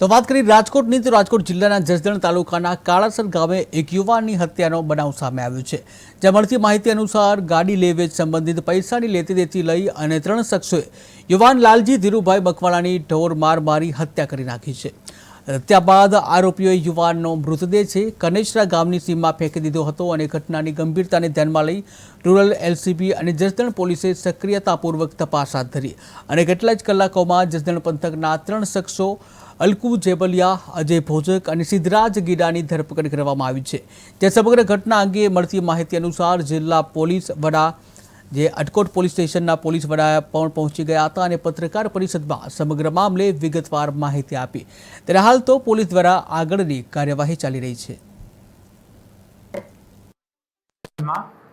તો વાત કરી રાજકોટની, તો રાજકોટ જિલ્લાના જસદણ તાલુકાના કાળાસર ગામે એક યુવાનની હત્યાનો બનાવ સામે આવ્યો છે, જ્યાં મળતી માહિતી અનુસાર ગાડી લેવેચ સંબંધિત પૈસાની લેતી દેતી લઈ અને ત્રણ શખ્સોએ યુવાન લાલજી ધીરુભાઈ બકવાળાની ઢોર માર મારી હત્યા કરી નાખી છે. હત્યા બાદ આરોપીઓએ યુવાનનો મૃતદેહ છે, કનેસરા ગામની સીમમાં ફેંકી દીધો હતો અને ઘટનાની ગંભીરતાને ધ્યાનમાં લઈ રૂરલ એલસીબી અને જસદણ પોલીસે સક્રિયતાપૂર્વક તપાસ હાથ ધરી. અને કેટલા જ કલાકોમાં જસદણ પંથકના ત્રણ શખ્સો, અલકુ જેબલિયા, અજય ભોજક અને સિદ્ધરાજ ગીડાની ધરપકડ કરવામાં આવી છે. તે સમગ્ર ઘટના અંગે મળતી માહિતી અનુસાર જિલ્લા પોલીસ વડા જે અટકોટ પોલીસ સ્ટેશનના પોલીસ વડા પણ પહોંચી ગયા હતા અને પત્રકાર પરિષદમાં સમગ્ર મામલે વિગતવાર માહિતી આપી. ત્યારે હાલ તો પોલીસ દ્વારા આગળની કાર્યવાહી ચાલી રહી છે.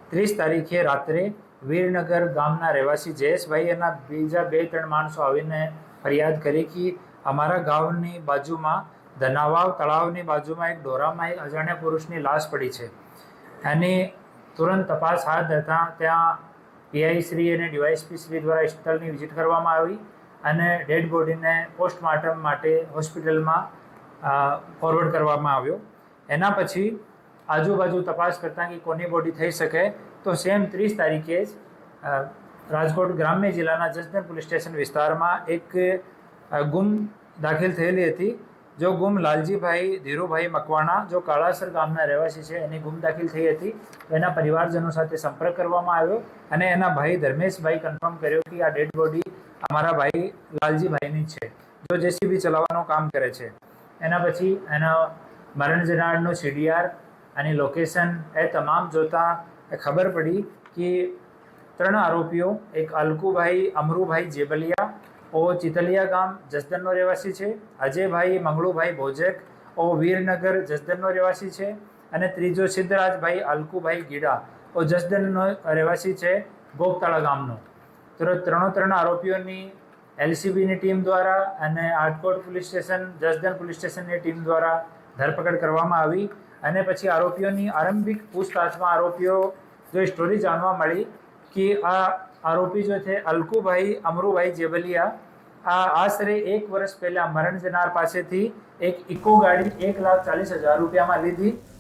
ત્રીસ તારીખે રાત્રે વીરનગર ગામના રહેવાસી જયેશભાઈ એના બીજા બે ત્રણ માણસો આવીને ફરિયાદ કરી કે અમારા ગામની બાજુમાં ધનાવાવ તળાવની બાજુમાં એક ડોરામાં એક અજાણ્યા પુરુષની લાશ પડી છે. એની તુરંત તપાસ હાથ ધરતા ત્યાં પીઆઈ શ્રી અને ડીવાયસપી શ્રી દ્વારા સ્થળની વિઝિટ કરવામાં આવી અને ડેડ બોડીને પોસ્ટમોર્ટમ માટે હોસ્પિટલમાં ફોરવર્ડ કરવામાં આવ્યો. એના પછી આજુબાજુ તપાસ કરતાં કે કોની બોડી થઈ શકે, તો સેમ ત્રીસ તારીખે જ રાજકોટ ગ્રામ્ય જિલ્લાના જસદણ પોલીસ સ્ટેશન વિસ્તારમાં એક ગુમ દાખલ થયેલી હતી. જો ગુમ લાલજીભાઈ ધીરુભાઈ મકવાણા, જો કાળાસર ગામના રહેવાસી છે, એની ગુમ દાખલ થઈ હતી. એના પરિવારજનો સાથે સંપર્ક કરવામાં આવ્યો અને એના ભાઈ ધર્મેશભાઈ કન્ફર્મ કર્યો કે આ ડેડ બોડી અમારા ભાઈ લાલજીભાઈની છે. જો જેસીબી ચલાવવાનું કામ કરે છે. એના પછી એના મરણ જનારનું સીડીઆર અને લોકેશન એ તમામ જોતાં ખબર પડી કે ત્રણ આરોપીઓ, એક અલકુભાઈ, અમરુભાઈ જેબલિયા ઓ ચિતલિયા ગામ જસદનનો રહેવાસી છે. અજયભાઈ મંગળુભાઈ ભોજેક, ઓ વીરનગર જસદનનો રહેવાસી છે. અને ત્રીજો સિદ્ધરાજભાઈ અલકુભાઈ ગીડા, ઓ જસદનનો રહેવાસી છે ગોપતાળા ગામનો. તો ત્રણો ત્રણ આરોપીઓની એલસીબીની ટીમ દ્વારા અને Atkot police station Jasdan police સ્ટેશનની ટીમ દ્વારા ધરપકડ કરવામાં આવી. અને પછી આરોપીઓની આરંભિક પૂછતાછમાં આરોપીઓ જો સ્ટોરી જાણવા મળી કે આ આરોપી જો છે અલકુભાઈ અમરુભાઈ જેબલિયા આ આશરે એક વર્ષ પહેલા મરણ જનાર પાસેથી એક ઇકો ગાડી એક લાખ ચાલીસ હજાર રૂપિયામાં લીધી.